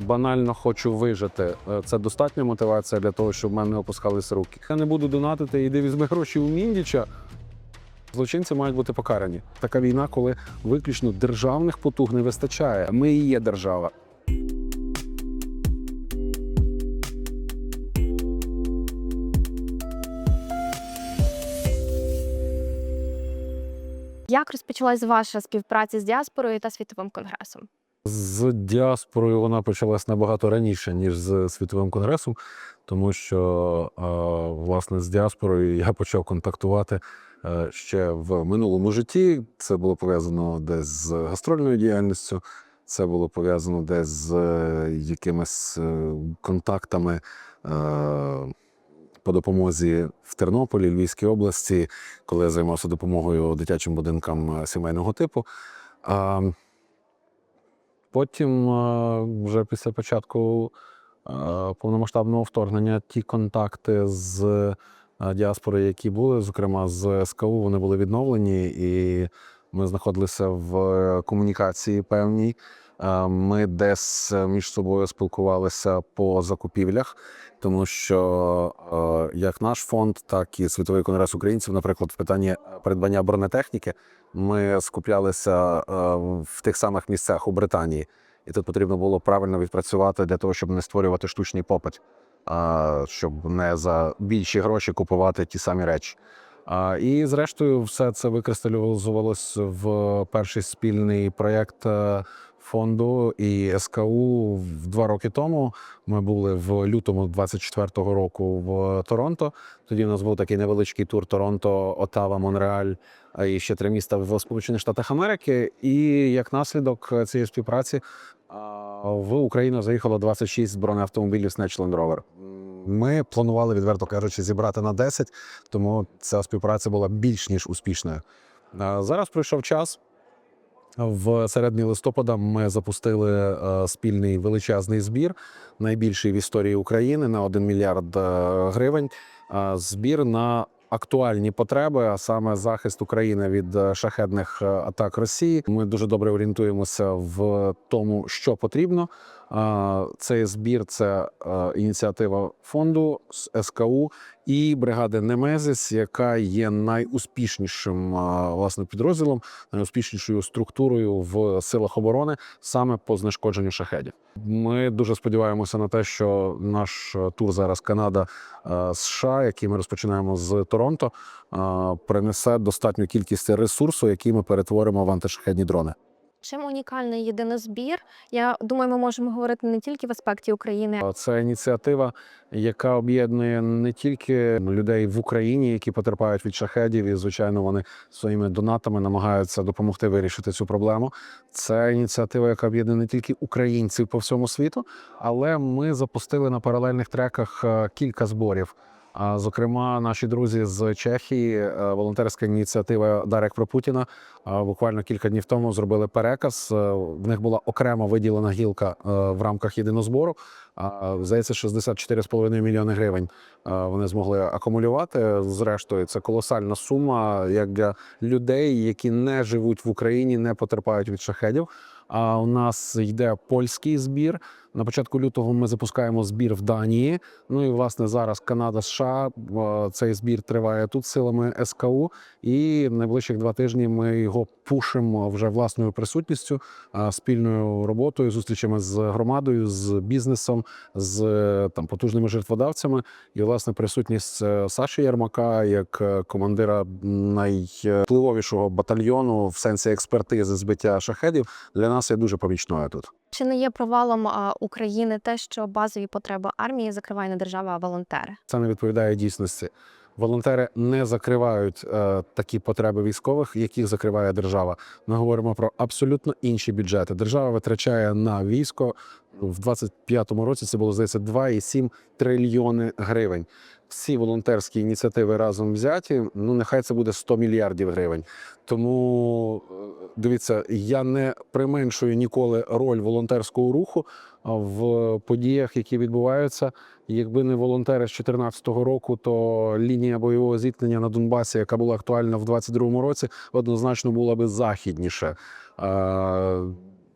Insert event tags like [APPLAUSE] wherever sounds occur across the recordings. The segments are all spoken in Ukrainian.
банально хочу вижити. Е, Це достатня мотивація для того, щоб в мене не опускалися руки. Я не буду донатити, іди візьми гроші у Міндіча. Злочинці мають бути покарані. Така війна, коли виключно державних потуг не вистачає. Ми і є держава. Як розпочалась ваша співпраця з діаспорою та світовим конгресом? З діаспорою вона почалась набагато раніше, ніж з світовим конгресом, тому що е, власне з діаспорою я почав контактувати е, ще в минулому житті. Це було пов'язано десь з гастрольною діяльністю, це було пов'язано десь з е, якимись контактами. По допомозі в Тернополі, Львівській області, коли я займався допомогою дитячим будинкам сімейного типу. Потім, е, вже після початку е, повномасштабного вторгнення, ті контакти з діаспори, діаспорою, які були, зокрема з СКУ, вони були відновлені, і ми знаходилися в е, комунікації певній. Е, Ми десь між собою спілкувалися по закупівлях, тому що е, як наш фонд, так і Світовий конгрес українців, наприклад, в питанні придбання бронетехніки, ми скуплялися е, в тих самих місцях у Британії, і тут потрібно було правильно відпрацювати для того, щоб не створювати штучний попит, щоб не за більші гроші купувати ті самі речі. А, І зрештою, все це викристалізувалось в перший спільний проєкт е, фонду і СКУ в два роки тому. Ми були в лютому 24-го року в Торонто. Тоді у нас був такий невеличкий тур Торонто, Отава, Монреаль і ще три міста в Сполучених Штатах Америки. І як наслідок цієї співпраці в Україну заїхало 26 бронеавтомобілів Snatch Land Rover. Ми планували, відверто кажучи, зібрати на 10, тому ця співпраця була більш ніж успішною. Зараз пройшов час. В середні листопада ми запустили е, спільний величезний збір, найбільший в історії України на 1 мільярд е, гривень. Е, Збір на актуальні потреби, а саме захист України від шахедних атак Росії. Ми дуже добре орієнтуємося в тому, що потрібно. Цей збір це е, ініціатива фонду з СКУ і бригади Немезис, яка є найуспішнішим е, власне підрозділом, найуспішнішою структурою в силах оборони саме по знешкодженню шахедів. Ми дуже сподіваємося на те, що наш тур зараз Канада е, США, який ми розпочинаємо з Торонто, принесе достатню кількість ресурсу, який ми перетворимо в антишахедні дрони. Чим унікальний єдиний збір? Я думаю, ми можемо говорити не тільки в аспекті України. Це ініціатива, яка об'єднує не тільки людей в Україні, які потерпають від шахедів, і звичайно вони своїми донатами намагаються допомогти вирішити цю проблему. Це ініціатива, яка об'єднує не тільки українців по всьому світу, але ми запустили на паралельних треках е, кілька зборів. А зокрема, наші друзі з Чехії, е, волонтерська ініціатива Дарек про Путіна. Буквально кілька днів тому зробили переказ. Е, В них була окремо виділена гілка е, в рамках єдинозбору. А, Здається, 64,5 мільйони гривень вони змогли акумулювати. Зрештою, це колосальна сума як для людей, які не живуть в Україні, не потерпають від шахедів. А у нас йде польський збір. На початку лютого ми запускаємо збір в Данії. Ну і власне зараз Канада, США. Е, Цей збір триває тут силами СКУ. І найближчих два тижні ми його пушимо вже власною присутністю, а, спільною роботою, зустрічами з громадою, з бізнесом, з е, там потужними жертводавцями. І власне присутність е, Саші Ярмака як е, командира найвпливовішого батальйону в сенсі експертизи збиття шахедів для нас є дуже помічною тут. Чи не є провалом України те, що базові потреби армії закриває не держава, а волонтери? Це не відповідає дійсності. Волонтери не закривають е, такі потреби військових, яких закриває держава. Ми говоримо про абсолютно інші бюджети. Держава витрачає на військо в 25-му році. Це було здається 2,7 трильйони гривень. Всі волонтерські ініціативи разом взяті. Ну нехай це буде 100 мільярдів гривень. Тому е, дивіться, я не применшую ніколи роль волонтерського руху в подіях, які відбуваються. Якби не волонтери з 2014 року, то лінія бойового зіткнення на Донбасі, яка була актуальна в 2022 році, однозначно була би західніше.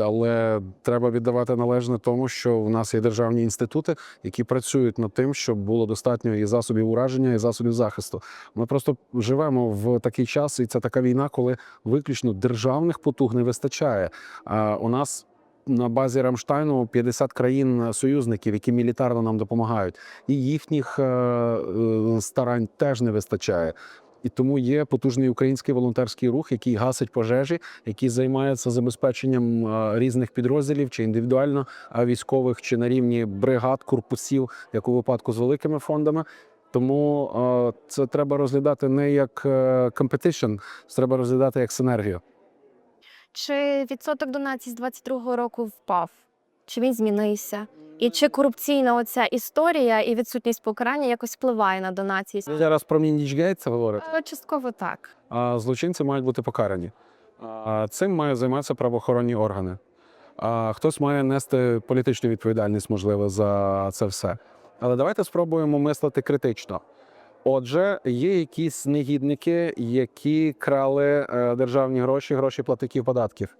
Е, Але треба віддавати належне тому, що в нас є державні інститути, які працюють над тим, щоб було достатньо і засобів ураження, і засобів захисту. Ми просто живемо в такий час, і це така війна, коли виключно державних потуг не вистачає. А у нас на базі Рамштайну 50 країн союзників, які мілітарно нам допомагають, і їхніх е, е, старань теж не вистачає. І тому є потужний український волонтерський рух, який гасить пожежі, який займається забезпеченням е, різних підрозділів, чи індивідуально військових, чи на рівні бригад, корпусів, як у випадку з великими фондами. Тому е, це треба розглядати не як competition, це треба розглядати як синергію. Чи відсоток донацій з 22-го року впав? Чи він змінився? І чи корупційна оця історія і відсутність покарання якось впливає на донації? Ви зараз про Міндічгейт це говорите? Е, Частково так. А злочинці мають бути покарані. А цим мають займатися правоохоронні органи. А хтось має нести політичну відповідальність, можливо, за це все. Але давайте спробуємо мислити критично. Отже, є якісь негідники, які крали е, державні гроші, гроші платників податків.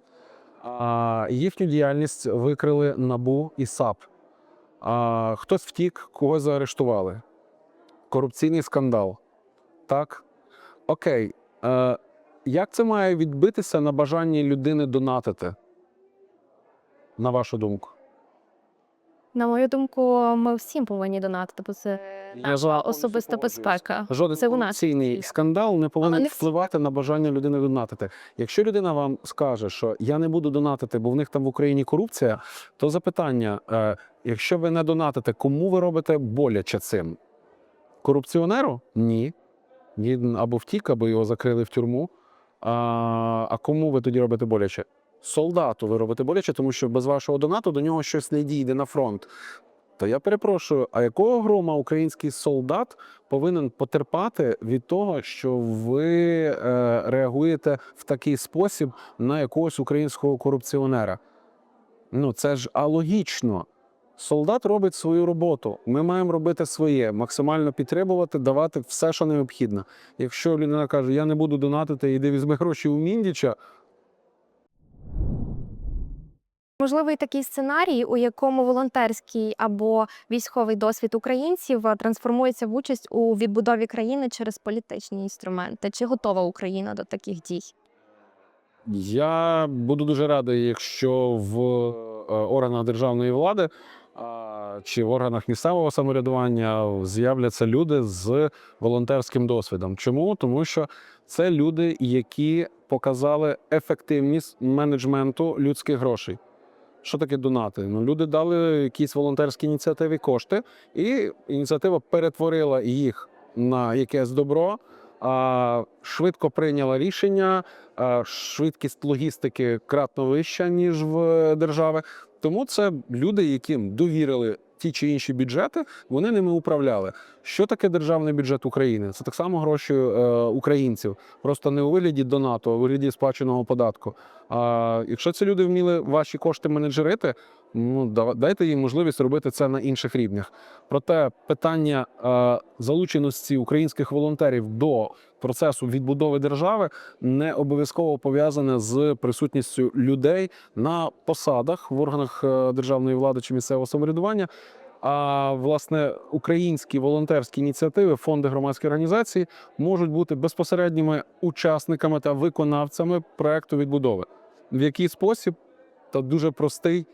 А їхню діяльність викрили НАБУ і САП. А, хтось втік, кого заарештували. Корупційний скандал. Так? Окей. Е, як це має відбитися на бажанні людини донатити? На вашу думку? На мою думку, ми всім повинні донатити, бо це Я наша особиста безпека. Жоден Це у нас. корупційний скандал не повинен Але не всі. впливати на бажання людини донатити. Якщо людина вам скаже, що я не буду донатити, бо в них там в Україні корупція, то запитання: е, якщо ви не донатите, кому ви робите боляче цим? Корупціонеру? Ні. Він або втік, або його закрили в тюрму. А, а кому ви тоді робите боляче? Солдату ви робите боляче, тому що без вашого донату до нього щось не дійде на фронт. Та я перепрошую, а якого грома український солдат повинен потерпати від того, що ви е, реагуєте в такий спосіб на якогось українського корупціонера? Ну це ж алогічно. Солдат робить свою роботу. Ми маємо робити своє, максимально підтримувати, давати все, що необхідно. Якщо людина каже, я не буду донатити, іди візьми гроші у Міндіча, Можливий такий сценарій, у якому волонтерський або військовий досвід українців е, трансформується в участь у відбудові країни через політичні інструменти. Чи готова Україна до таких дій? Я буду дуже радий, якщо в е, органах державної влади чи в органах місцевого самоврядування з'являться люди з волонтерським досвідом. Чому? Тому що це люди, які показали ефективність менеджменту людських грошей. Що таке донати? Ну, люди дали якісь волонтерські ініціативи кошти, і ініціатива перетворила їх на якесь добро, швидко прийняла рішення, швидкість логістики кратно вища, ніж в держави. Тому це люди, яким довірили ті чи інші бюджети, вони ними управляли. Що таке державний бюджет України? Це так само гроші е, українців, просто не у вигляді донату, а у вигляді сплаченого податку. А якщо ці люди вміли ваші кошти менеджерити, ну да- дайте їм можливість робити це на інших рівнях. Проте питання е, залученості українських волонтерів до процесу відбудови держави не обов'язково пов'язане з присутністю людей на посадах в органах е, державної влади чи місцевого самоврядування. А власне українські волонтерські ініціативи, фонди громадської організації можуть бути безпосередніми учасниками та виконавцями проекту відбудови. В який спосіб? Та дуже простий.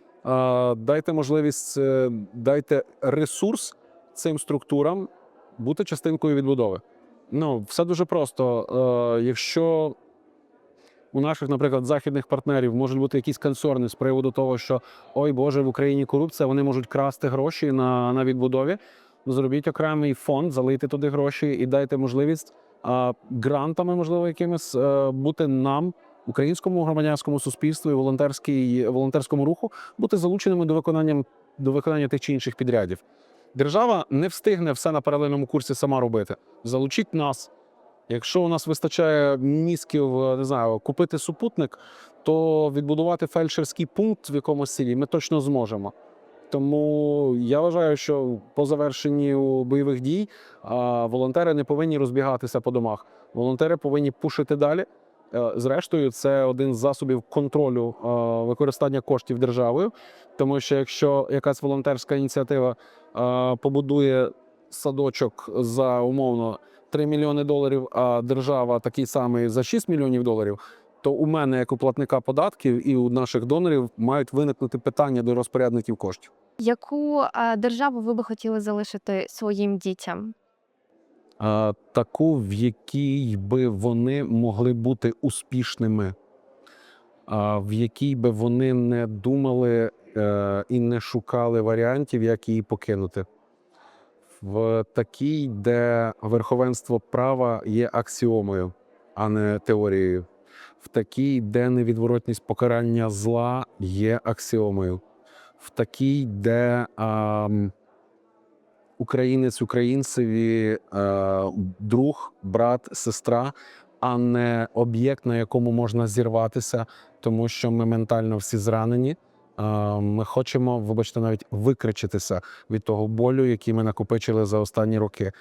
Дайте можливість, е, дайте ресурс цим структурам бути частинкою відбудови. Ну, все дуже просто. Е, Якщо у наших, наприклад, західних партнерів можуть бути якісь консорни з приводу того, що ой Боже, в Україні корупція, вони можуть красти гроші на, на відбудові. Ну, Зробіть окремий фонд, залийте туди гроші і дайте можливість а, грантами, можливо, якимись е, бути нам, українському громадянському суспільству і волонтерському руху, бути залученими до виконання до виконання тих чи інших підрядів. Держава не встигне все на паралельному курсі сама робити. Залучіть нас. Якщо у нас вистачає мізків, е, не знаю, купити супутник, то відбудувати фельдшерський пункт в якомусь селі ми точно зможемо. Тому я вважаю, що по завершенні бойових дій волонтери не повинні розбігатися по домах. Волонтери повинні пушити далі, Е, Зрештою, це один з засобів контролю е, використання коштів державою, тому що якщо якась волонтерська ініціатива побудує садочок за умовно 3 мільйони доларів, а держава такий самий за 6 мільйонів доларів, то у мене, як у платника податків, і у наших донорів мають виникнути питання до розпорядників коштів. Яку державу ви би хотіли залишити своїм дітям? таку, в якій би вони могли бути успішними, а, в якій би вони не думали е, і не шукали варіантів, як її покинути. В такій, де верховенство права є аксіомою, а не теорією. В такій, де невідворотність покарання зла є аксіомою. В такій, де ам, українець українцеві е, друг, брат, сестра, а не об'єкт, на якому можна зірватися, тому що ми ментально всі зранені. Е, Ми хочемо, вибачте, навіть викричитися від того болю, який ми накопичили за останні роки.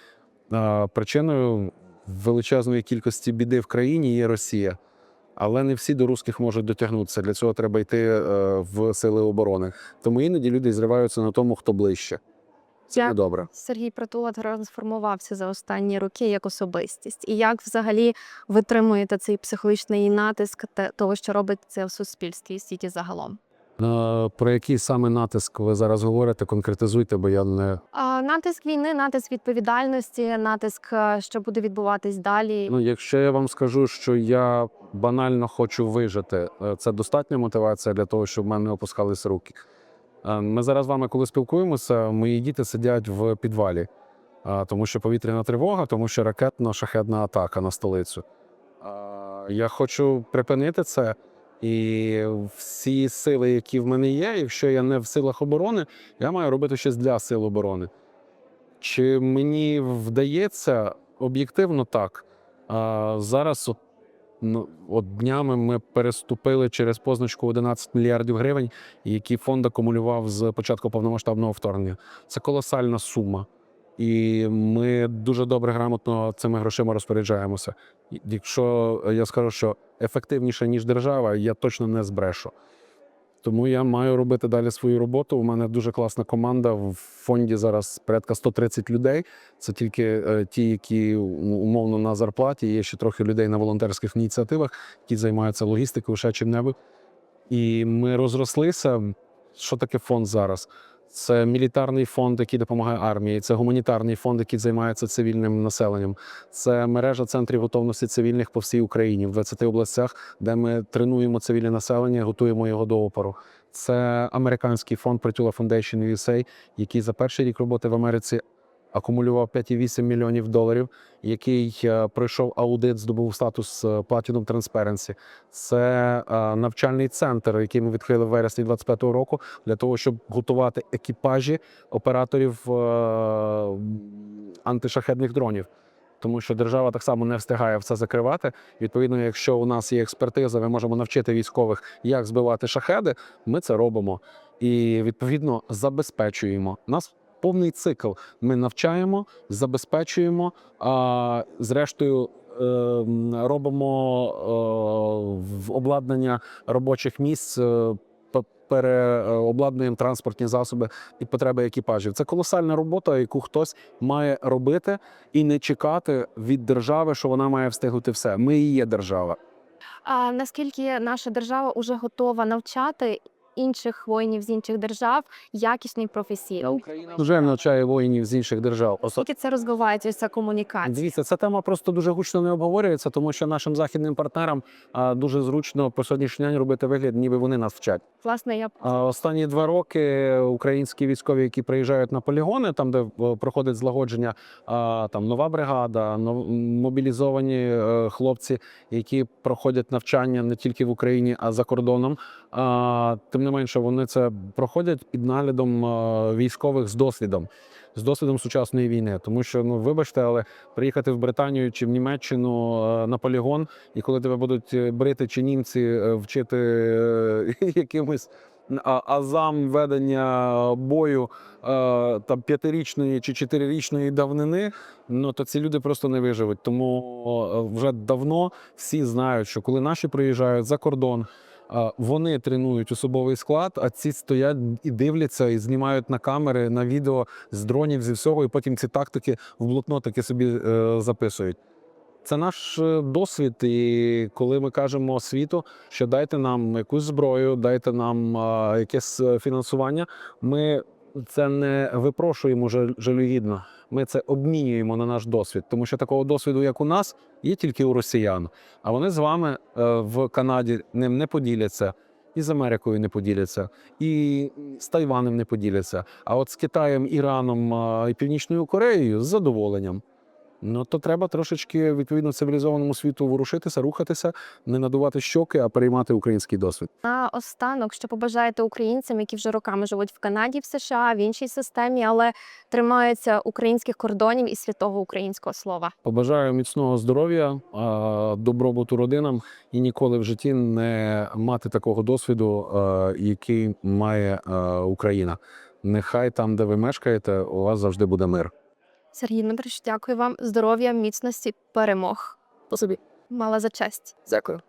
Е, Причиною величезної кількості біди в країні є Росія. Але не всі до русських можуть дотягнутися. Для цього треба йти е, в сили оборони. Тому іноді люди зриваються на тому, хто ближче. Це Як добре. Сергій Притула трансформувався за останні роки як особистість? І як взагалі витримуєте цей психологічний натиск того, що робить це в суспільстві і світі загалом? Е, Про який саме натиск ви зараз говорите? Конкретизуйте, бо я не натиск війни, натиск відповідальності, натиск, е, що буде відбуватись далі. ну, якщо я вам скажу, що я банально хочу вижити, е, це достатня мотивація для того, щоб в мене опускалися руки. Ми зараз з вами, коли спілкуємося, мої діти сидять в підвалі, тому що повітряна тривога, тому що ракетно-шахедна атака на столицю. Я хочу припинити це. І всі сили, які в мене є, якщо я не в силах оборони, я маю робити щось для сил оборони. Чи мені вдається об'єктивно так? А, зараз, от, ну, от днями ми переступили через позначку 11 мільярдів гривень, які фонд акумулював з початку повномасштабного вторгнення. Це колосальна сума. І ми дуже добре грамотно цими грошима розпоряджаємося. Якщо я скажу, що ефективніше, ніж держава, я точно не збрешу. Тому я маю робити далі свою роботу. У мене дуже класна команда. В фонді зараз порядка 130 людей. Це тільки е, ті, які умовно на зарплаті. Є ще трохи людей на волонтерських ініціативах, які займаються логістикою, ще чим-небудь. І ми розрослися. Що таке фонд зараз? Це мілітарний фонд, який допомагає армії, це гуманітарний фонд, який займається цивільним населенням. Це мережа центрів готовності цивільних по всій Україні в 20 областях, де ми тренуємо цивільне населення, готуємо його до опору. Це американський фонд Притула Foundation USA, який за перший рік роботи в Америці акумулював 5,8 мільйонів доларів, який е, пройшов аудит, здобув статус е, Platinum Transparency. Це е, навчальний центр, який ми відкрили в вересні 25-го року, для того, щоб готувати екіпажі операторів антишахедних дронів. Тому що держава так само не встигає все закривати. Відповідно, якщо у нас є експертиза, ми можемо навчити військових, як збивати шахеди. Ми це робимо і відповідно забезпечуємо нас. Повний цикл. Ми навчаємо, забезпечуємо, а зрештою е, робимо е, в обладнання робочих місць, е, переобладнуємо транспортні засоби і потреби екіпажів. Це колосальна робота, яку хтось має робити і не чекати від держави, що вона має встигнути все. Ми і є держава. А наскільки наша держава вже готова навчати інших воїнів з інших держав якісно і професійно? Україна вже навчає воїнів з інших держав. Скільки це розвивається ця комунікація? Дивіться, ця тема просто дуже гучно не обговорюється, тому що нашим західним партнерам а, дуже зручно по сьогоднішній день робити вигляд, ніби вони нас вчать. Власне, я А Останні два роки українські військові, які приїжджають на полігони, там де проходить злагодження, а, там нова бригада, нов- мобілізовані е, хлопці, які проходять навчання не тільки в Україні, а за кордоном. А, Тим не менше, вони це проходять під наглядом е, військових з досвідом. З досвідом сучасної війни, тому що ну вибачте, але приїхати в Британію чи в Німеччину е, на полігон, і коли тебе будуть е, брити чи німці вчити [LAUGHS] якимось азам ведення бою там п'ятирічної чи чотирирічної давнини, ну то ці люди просто не виживуть. Тому вже давно всі знають, що коли наші приїжджають за кордон. Вони тренують особовий склад, а ці стоять і дивляться, і знімають на камери, на відео з дронів, зі всього, і потім ці тактики в блокнотики собі е, записують. Це наш е, досвід, і коли ми кажемо світу, що дайте нам якусь зброю, дайте нам якесь е, фінансування, ми це не випрошуємо жалюгідно. Ми це обмінюємо на наш досвід, тому що такого досвіду, як у нас, є тільки у росіян. А вони з вами е, в Канаді ним не поділяться. І з Америкою не поділяться, і з Тайванем не поділяться. А от з Китаєм, Іраном і Північною Кореєю з задоволенням. Ну то треба трошечки відповідно цивілізованому світу ворушитися, рухатися, не надувати щоки, а переймати український досвід. На останок, що побажаєте українцям, які вже роками живуть в Канаді, в США, в іншій системі, але тримаються українських кордонів і святого українського слова. Побажаю міцного здоров'я, добробуту родинам і ніколи в житті не мати такого досвіду, який має Україна. Нехай там, де ви мешкаєте, у вас завжди буде мир. Сергій Дмитрович, дякую вам. Здоров'я, міцності, перемог. По собі. Мала за честь. Дякую.